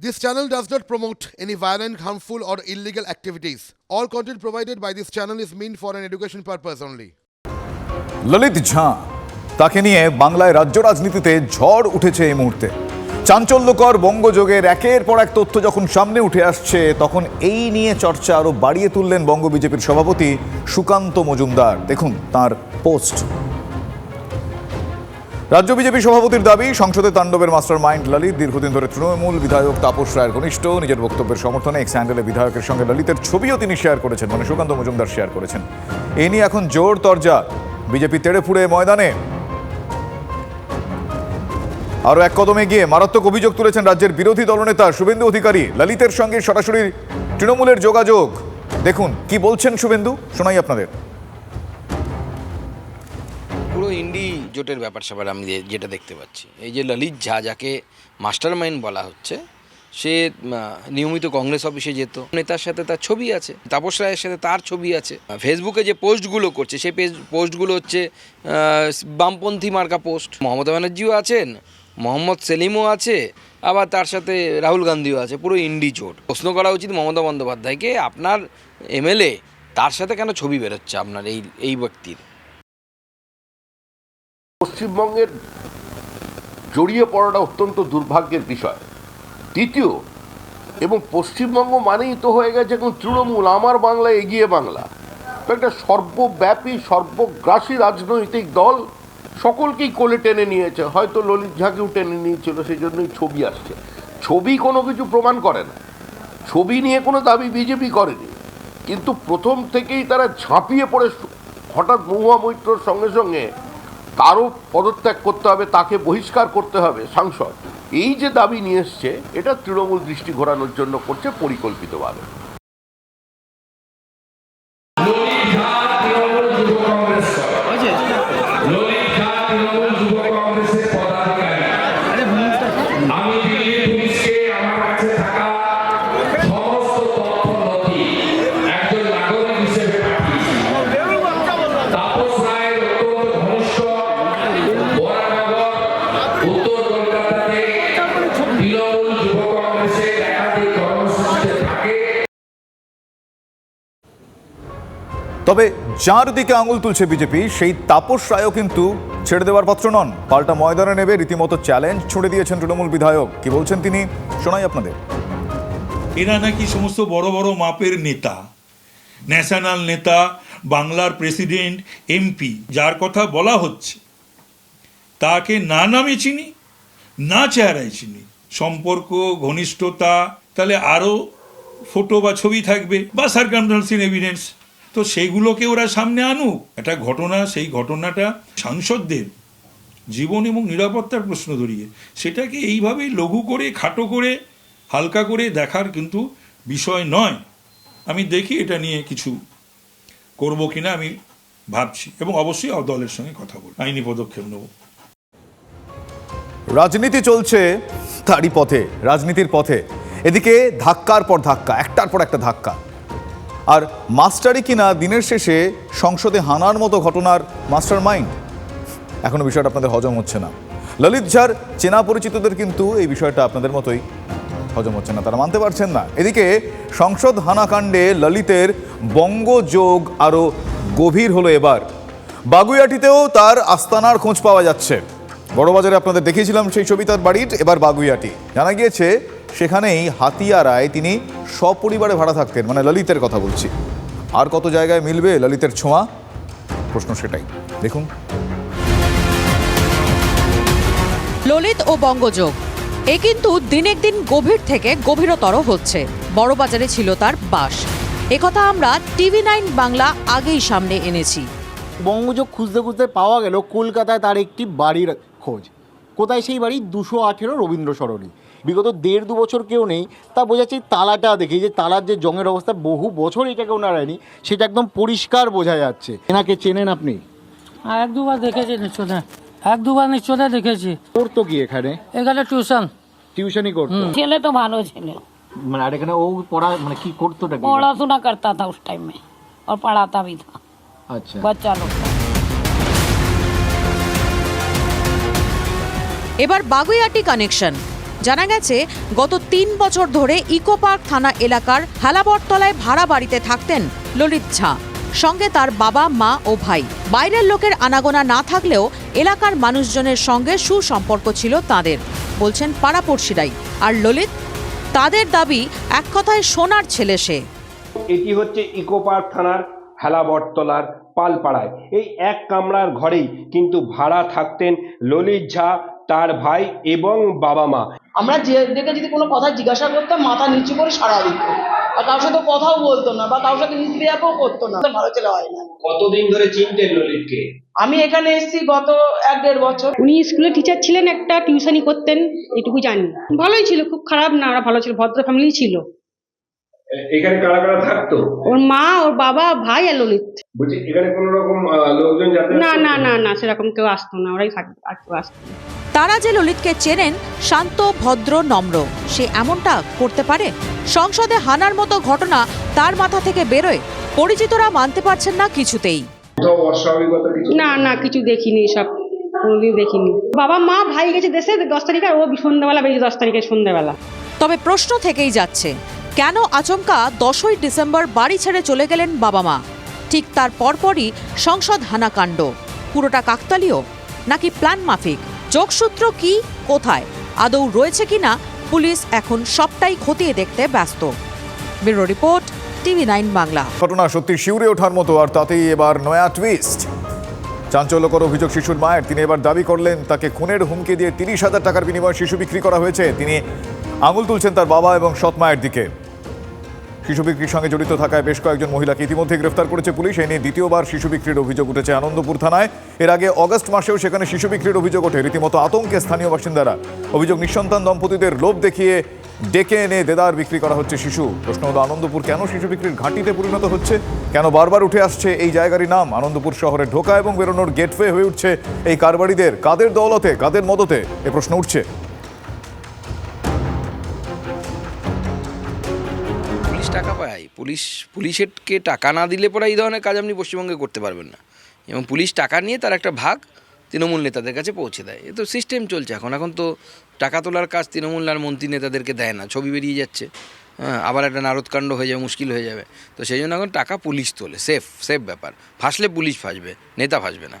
This channel does not promote any violent, harmful, or illegal activities. All content provided by this channel is meant for an education purpose only. Lalit ঝাঁ তাকে নিয়ে বাংলায় রাজ্য রাজনীতিতে ঝড় উঠেছে এই মুহূর্তে চাঞ্চল্যকর বঙ্গযোগের একের পর এক তথ্য যখন সামনে উঠে আসছে তখন এই নিয়ে চর্চা আরও বাড়িয়ে তুললেন বঙ্গ বিজেপির সভাপতি সুকান্ত মজুমদার দেখুন তার পোস্ট রাজ্য বিজেপি সভাপতির দাবি, সংসদে তাণ্ডবের মাস্টার মাইন্ড ললিত, দীর্ঘদিন ধরে তৃণমূল বিধায়ক তাপস রায়ের ঘনিষ্ঠ, নিজের বক্তব্যের সমর্থনে এক্স হ্যান্ডেলে বিধায়কের সঙ্গে ললিতের ছবিও তিনি শেয়ার করেছেন মানে সুকান্ত মজুমদার শেয়ার করেছেন। এ নিয়ে এখন জোর তরজা বিজেপি তেড়ে ফুড়ে ময়দানে। আরও এক কদমে গিয়ে মারাত্মক অভিযোগ তুলেছেন রাজ্যের বিরোধী দলনেতা শুভেন্দু অধিকারী, ললিতের সঙ্গে সরাসরি তৃণমূলের যোগাযোগ। দেখুন, কি বলছেন শুভেন্দু? শোনাই আপনাদের। পুরো ইন্ডি জোটের ব্যাপার স্যাপার আমি যেটা দেখতে পাচ্ছি। এই যে ললিত ঝা যাকে মাস্টার মাইন্ড বলা হচ্ছে, সে নিয়মিত কংগ্রেস অফিসে যেত। নেতার সাথে তার ছবি আছে, তাপস রায়ের সাথে তার ছবি আছে। ফেসবুকে যে পোস্টগুলো করছে, সেই পোস্টগুলো হচ্ছে বামপন্থী মার্কা পোস্ট। মমতা ব্যানার্জিও আছেন, মোহাম্মদ সেলিমও আছে, আবার তার সাথে রাহুল গান্ধীও আছে, পুরো ইন্ডি জোট। প্রশ্ন করা উচিত মমতা বন্দ্যোপাধ্যায়কে, আপনার এমএলএ তার সাথে কেন ছবি বেরোচ্ছে আপনার এই এই ব্যক্তির? পশ্চিমবঙ্গের জড়িয়ে পড়াটা অত্যন্ত দুর্ভাগ্যের বিষয়। দ্বিতীয়, এবং পশ্চিমবঙ্গ মানেই তো হয়ে গেছে এখন তৃণমূল, আমার বাংলা এগিয়ে বাংলা। একটা সর্বব্যাপী, সর্বগ্রাসী রাজনৈতিক দল সকলকেই কোলে টেনে নিয়েছে। হয়তো ললিত ঝাঁকেও টেনে নিয়েছিল সেই জন্যই ছবি আসছে। ছবি কোনো কিছু প্রমাণ করে না। ছবি নিয়ে কোনো দাবি বিজেপি করেনি। কিন্তু প্রথম থেকেই তারা ঝাঁপিয়ে পড়ে হঠাৎ মহুয়া মৈত্রর সঙ্গে সঙ্গে তারও পদত্যাগ করতে হবে তাকে বহিষ্কার করতে হবে সাংসদ। এই যে দাবি নিয়ে এসছে এটা তৃণমূল দৃষ্টি ঘোরানোর জন্য করছে পরিকল্পিতভাবে। তৃণমূল তবে যার দিকে আঙুল তুলছে বিজেপি, সেই তাপস রায়ও কিন্তু ছেড়ে দেওয়ার পাত্র নন। পাল্টা ময়দানে নেবে রীতিমতো চ্যালেঞ্জ ছুড়ে দিয়েছেন তৃণমূল বিধায়ক। কি বলছেন তিনি? শোনাই আপনাদের। এরা নাকি সমস্ত বড় বড় মাপের নেতা, ন্যাশনাল নেতা, বাংলার প্রেসিডেন্ট, এমপি, যার কথা বলা হচ্ছে, তাকে না নামে চিনি, না চেহারায় চিনি। সম্পর্ক, ঘনিষ্ঠতা, তাহলে আরও ফটো বা ছবি থাকবে বা সার্কামস্টান্সিয়াল এভিডেন্স তো সেইগুলোকে ওরা সামনে আনুক। একটা ঘটনা, সেই ঘটনাটা সাংসদদের জীবন এবং নিরাপত্তার প্রশ্ন ধরিয়ে, সেটাকে এইভাবে লঘু করে, খাটো করে, হালকা করে দেখার কিন্তু বিষয় নয়। আমি দেখি এটা নিয়ে কিছু করব কিনা আমি ভাবছি এবং অবশ্যই দলের সঙ্গে কথা বলব। আইনি পদক্ষেপ নেব। রাজনীতি চলছে তারই পথে, রাজনীতির পথে। এদিকে ধাক্কার পর ধাক্কা, একটার পর একটা ধাক্কা। আর মাস্টারই কিনা দিনের শেষে সংসদে হানার মতো ঘটনার মাস্টার মাইন্ড এখনও বিষয়টা আপনাদের হজম হচ্ছে না। ললিত ঝার চেনা পরিচিতদের কিন্তু এই বিষয়টা আপনাদের মতোই হজম হচ্ছে না, তারা মানতে পারছেন না। এদিকে সংসদ হানাকাণ্ডে ললিতের বঙ্গযোগ আরও গভীর হলো এবার। বাগুইয়াটিতেও তার আস্তানার খোঁজ পাওয়া যাচ্ছে। বড়বাজারে আপনাদের দেখিয়েছিলাম সেই ছবি তার বাড়ির, এবার বাগুইয়াটি। জানা গিয়েছে সেখানেই হাতিয়ারায় তিনি সপরিবারে ভাড়া থাকতেন মানে ললিতের কথা বলছি। আর কত জায়গায় মিলবে ললিতের ছোঁয়া? প্রশ্ন সেটাই। দেখুন। ললিত ও বঙ্গযোগ। এ কিন্তু দিনের দিন গভীর থেকে গভীরতর হচ্ছে। বড়বাজারে ছিল তার বাস। একথা আমরা টিভি নাইন বাংলা আগেই সামনে এনেছি। বঙ্গযোগ খুঁজতে খুঁজতে পাওয়া গেল কলকাতায় তার একটি বাড়ির খোঁজ। কোথায় সেই বাড়ি? দুশো আঠেরো রবীন্দ্র সরণি। বিগত দেড় দু বছর কেউ নেই তা বোঝাচ্ছে তালাটা দেখি যে তালার যে জঙ্গের অবস্থা বহু বছর এটাকে ওনারায়নি সেটা একদম পরিষ্কার বোঝা যাচ্ছে। এনাকে চেনেন আপনি? হ্যাঁ, এক দুবার দেখেছি নিশ্চয় এক দুবার নিশ্চয় দেখেছি। পড়তো কি এখানে? এখানে টিউশন। টিউশনই করতো? ছেলে তো ভালো ছেলে। মানে আর এখানে ও পড়া মানে কি করতো পড়াশোনা করতা থা উস আর পড়াতা ভি আচ্ছা। বাচ্চা লোক। এবার বাগুইয়াটি কানেকশন। জানা গেছে, গত তিন বছর ধরে ইকো পার্ক থানা এলাকার হালাবরতলায় ভাড়া বাড়িতে থাকতেন ললিত ঝা। সঙ্গে তার বাবা, মা ও ভাই। বাইরের লোকের আনাগোনা না থাকলেও এলাকার মানুষজনের সঙ্গে সুসম্পর্ক ছিল তাদের, বলছেন পাড়াপড়শিরাই আর ললিত, তাদের দাবি এক কথায় সোনার ছেলে সে। এটি হচ্ছে ইকো পার্ক থানার হেলাবরতলার পালপাড়ায়। এই এক কামরার ঘরেই কিন্তু ভাড়া থাকতেন ললিত ঝা, তার ভাই এবং বাবা মা আমরা যে দেখে যদি কোনো কথা জিজ্ঞাসা করতাম মাথা নিচু করে সারা দিত। আর কারোর সাথে কথাও বলতো না বা কারোর সাথে নিষ্ক্রিয়াও করতো না। ভালো ছেলে হয় না। কতদিন ধরে চিনতেন ললিতকে? আমি এখানে এসেছি গত এক দেড় বছর। উনি স্কুলে টিচার ছিলেন একটা টিউশনি করতেন এটুকু জানি। ভালোই ছিল খুব খারাপ না ওরা ভালো ছিল ভদ্র ফ্যামিলি ছিল। এখানে কারা কারা থাকতো? ওর মা ওর বাবা ভাই আর ললিত। বলছি এখানে কোনো রকম লোকজন যাতে না না না না সেরকম কেউ আসতো না ওরাই থাকতো আর কেউ আসতো না। তারা যে ললিতকে চেনেন শান্ত ভদ্র নম্র সে এমনটা করতে পারে? সংসদে হানার মতো ঘটনা তার মাথা থেকে বেরোয় পরিচিতরা মানতে পারছেন না কিছুতেই। না না কিছু দেখিনি সব কোনোদিন দেখিনি। বাবা মা ভাই গেছে দেশে দশ তারিখে ও সন্ধ্যাবেলা বেরিয়েছে দশ তারিখে সন্ধ্যাবেলা। তবে প্রশ্ন থেকেই যাচ্ছে কেন আচমকা দশই ডিসেম্বর বাড়ি ছেড়ে চলে গেলেন বাবা মা? ঠিক তার পরপরই সংসদ হানাকাণ্ড পুরোটা কাকতালীয় নাকি প্ল্যান মাফিক? যোগসূত্র কি, কোথায়, আদৌ রয়েছে কিনা পুলিশ এখন সবটাই খতিয়ে দেখতে ব্যস্ত। Bureau report, TV nine Bangla. ঘটনা সত্যি শিউরে ওঠার মতো, আর তাতেই এবার নয়া টুইস্ট চাঞ্চল্যকর অভিযোগ শিশুর মায়ের। তিনি এবার দাবি করলেন, তাকে খুনের হুমকি দিয়ে তিরিশ হাজার টাকার বিনিময়ে শিশু বিক্রি করা হয়েছে। তিনি আঙুল তুলছেন তার বাবা এবং সৎ মায়ের দিকে। শিশু বিক্রির সঙ্গে জড়িত থাকায় বেশ কয়েকজন মহিলাকে ইতিমধ্যে গ্রেফতার করেছে পুলিশ। এ নিয়ে দ্বিতীয়বার শিশু বিক্রির অভিযোগ উঠেছে আনন্দপুর থানায়। এর আগে অগস্ট মাসেও সেখানে শিশু বিক্রির অভিযোগ ওঠে। রীতিমতো আতঙ্কে স্থানীয় বাসিন্দারা। অভিযোগ নিঃসন্তান দম্পতিদের লোভ দেখিয়ে ডেকে এনে দেদার বিক্রি করা হচ্ছে শিশু। প্রশ্ন হলো, আনন্দপুর কেন শিশু বিক্রির ঘাঁটিতে পরিণত হচ্ছে? কেন বারবার উঠে আসছে এই জায়গারই নাম? আনন্দপুর শহরে ঢোকা এবং বেরোনোর গেটওয়ে হয়ে উঠছে এই কারবারিদের। কাদের দৌলতে, কাদের মদতে? এ প্রশ্ন উঠছে। পুলিশ, পুলিশেরকে টাকা না দিলে পরে এই ধরনের কাজ আপনি পশ্চিমবঙ্গে করতে পারবেন না। এবং পুলিশ টাকা নিয়ে তার একটা ভাগ তৃণমূল নেতাদের কাছে পৌঁছে দেয়। এ তো সিস্টেম চলছে। এখন এখন তো টাকা তোলার কাজ তৃণমূল আর মন্ত্রী নেতাদেরকে দেয় না। ছবি বেরিয়ে যাচ্ছে। হ্যাঁ আবার একটা নারদকাণ্ড হয়ে যাবে, মুশকিল হয়ে যাবে। তো সেই জন্য এখন টাকা পুলিশ তোলে। সেফ সেফ ব্যাপার। ফাঁসলে পুলিশ ফাঁসবে, নেতা ফাঁসবে না।